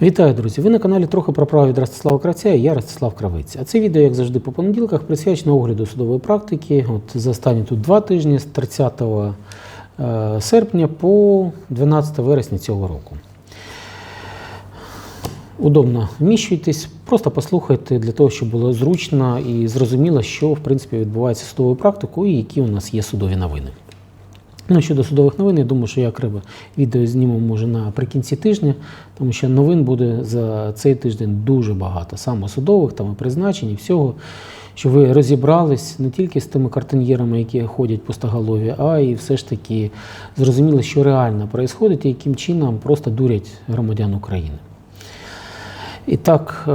Вітаю, друзі! Ви на каналі трохи про право від Ростислава Кравця і я Ростислав Кравець. А це відео, як завжди, по понеділках присвячено огляду судової практики. От за останні тут два тижні з 30 е, серпня по 12 вересня цього року. Удобно вміщуйтесь, просто послухайте для того, щоб було зручно і зрозуміло, що в принципі відбувається судовою практикою і які у нас є судові новини. Ну, щодо судових новин, я думаю, що я окремо відео зніму може наприкінці тижня, тому що новин буде за цей тиждень дуже багато. Саме судових, там і призначень, і всього, що ви розібрались не тільки з тими картин'єрами, які ходять пустоголові, а і все ж таки зрозуміли, що реально відбувається і яким чином просто дурять громадян України. І так, е,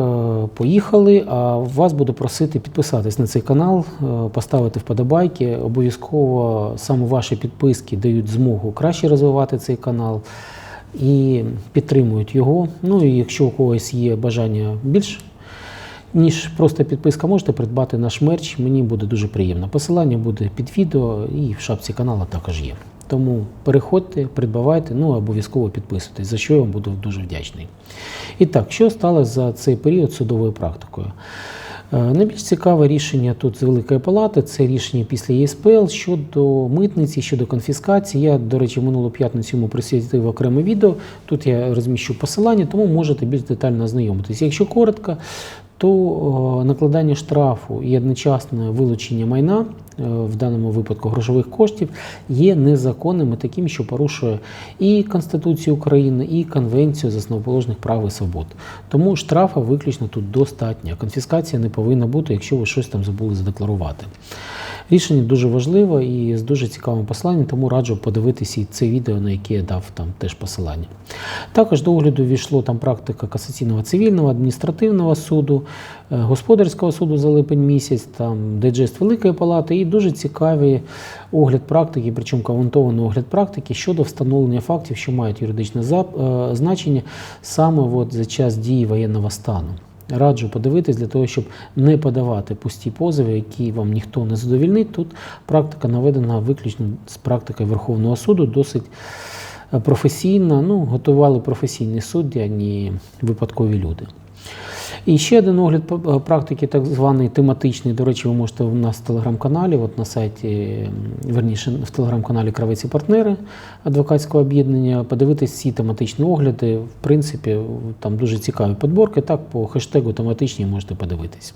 поїхали. А вас буду просити підписатись на цей канал, е, поставити вподобайки. Обов'язково саме ваші підписки дають змогу краще розвивати цей канал і підтримують його. Ну і якщо у когось є бажання більш ніж просто підписка, можете придбати наш мерч. Мені буде дуже приємно. Посилання буде під відео і в шапці каналу також є. Тому переходьте, придбавайте, ну обов'язково підписуйтесь, за що я вам буду дуже вдячний. І так, що сталося за цей період судовою практикою? Е, Найбільш цікаве рішення тут з Великої Палати це рішення після ЄСПЛ щодо митниці, щодо конфіскації. Я, до речі, минулу п'ятницю йому присвятив окреме відео. Тут я розміщу посилання, тому можете більш детально ознайомитися. Якщо коротко, то накладання штрафу і одночасне вилучення майна, е, в даному випадку грошових коштів, є незаконним і таким, що порушує і Конституцію України, і Конвенцію з основоположних прав і свобод. Тому штрафа виключно тут достатньо. Конфіскація не повинна бути, якщо ви щось там забули задекларувати. Рішення дуже важливе і з дуже цікавим посиланням, тому раджу подивитися і це відео, на яке я дав там теж посилання. Також до огляду війшло там практика касаційного цивільного, адміністративного суду, е, господарського суду за липень місяць, там дайджест Великої Палати і дуже цікавий огляд практики, причому коментований огляд практики щодо встановлення фактів, що мають юридичне е, значення саме от за час дії воєнного стану. Раджу подивитись для того, щоб не подавати пусті позови, які вам ніхто не задовільнить. Тут практика наведена виключно з практикою Верховного суду, досить е, професійна. Ну, готували професійні судді, а не випадкові люди. І ще один огляд практики, так званий тематичний. До речі, ви можете у нас в телеграм-каналі, от на сайті, верніше, в телеграм-каналі Кравець і партнери адвокатського об'єднання, подивитись всі тематичні огляди. В принципі, там дуже цікаві подборки. Так, по хештегу тематичні можете подивитись.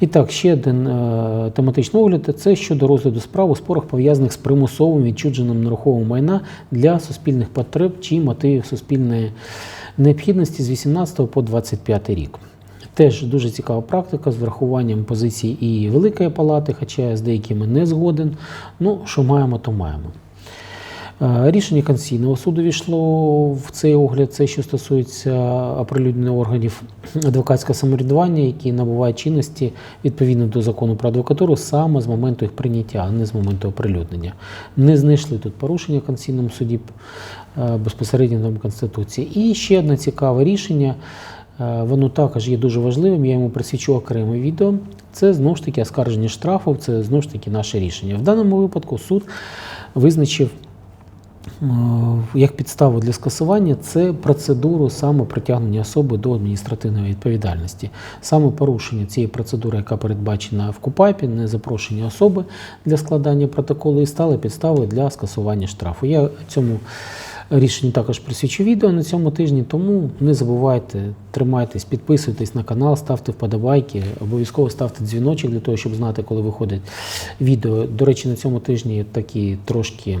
І так, ще один е, тематичний огляд це щодо розгляду справ у спорах, пов'язаних з примусовим відчудженням нерухомого майна для суспільних потреб чи мотивів суспільної необхідності з 18 по 25 рік. Теж дуже цікава практика з врахуванням позицій і Великої Палати, хоча з деякими не згоден. Ну, що маємо, то маємо. Е, Рішення Конституційного суду війшло в цей огляд, це що стосується оприлюднення органів адвокатського самоврядування, які набувають чинності відповідно до закону про адвокатуру саме з моменту їх прийняття, а не з моменту оприлюднення. Не знайшли тут порушення в Конституційному суді е, безпосередньо норм Конституції. І ще одне цікаве рішення. е, Воно також є дуже важливим, я йому присвячу окреме відео. Це знову ж таки оскарження штрафу, це знову ж таки наше рішення. В даному випадку суд визначив як підставу для скасування це процедуру саме притягнення особи до адміністративної відповідальності. Саме порушення цієї процедури, яка передбачена в КУПАПі, не запрошення особи для складання протоколу і стали підставою для скасування штрафу. Я цьому рішенню також присвячу відео на цьому тижні, тому не забувайте, тримайтесь, підписуйтесь на канал, ставте вподобайки, обов'язково ставте дзвіночок для того, щоб знати, коли виходить відео. До речі, на цьому тижні такі трошки.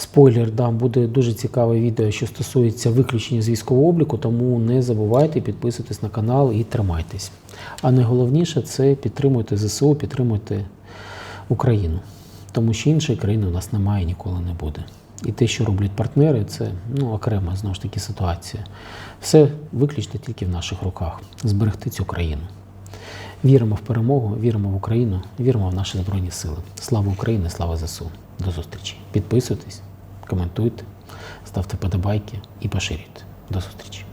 Спойлер, дам, буде дуже цікаве відео, що стосується виключення з військового обліку, тому не забувайте підписуйтесь на канал і тримайтесь. А найголовніше це підтримуйте ЗСУ, підтримуйте Україну. Тому що іншої країни у нас немає і ніколи не буде. І те, що роблять партнери, це ну, окрема знову ж таки ситуація. Все виключно тільки в наших руках зберегти цю країну. Віримо в перемогу, віримо в Україну, віримо в наші Збройні Сили. Слава Україні, слава ЗСУ. До зустрічі. Підписуйтесь, коментуйте, ставте подобайки і поширюйте. До зустрічі.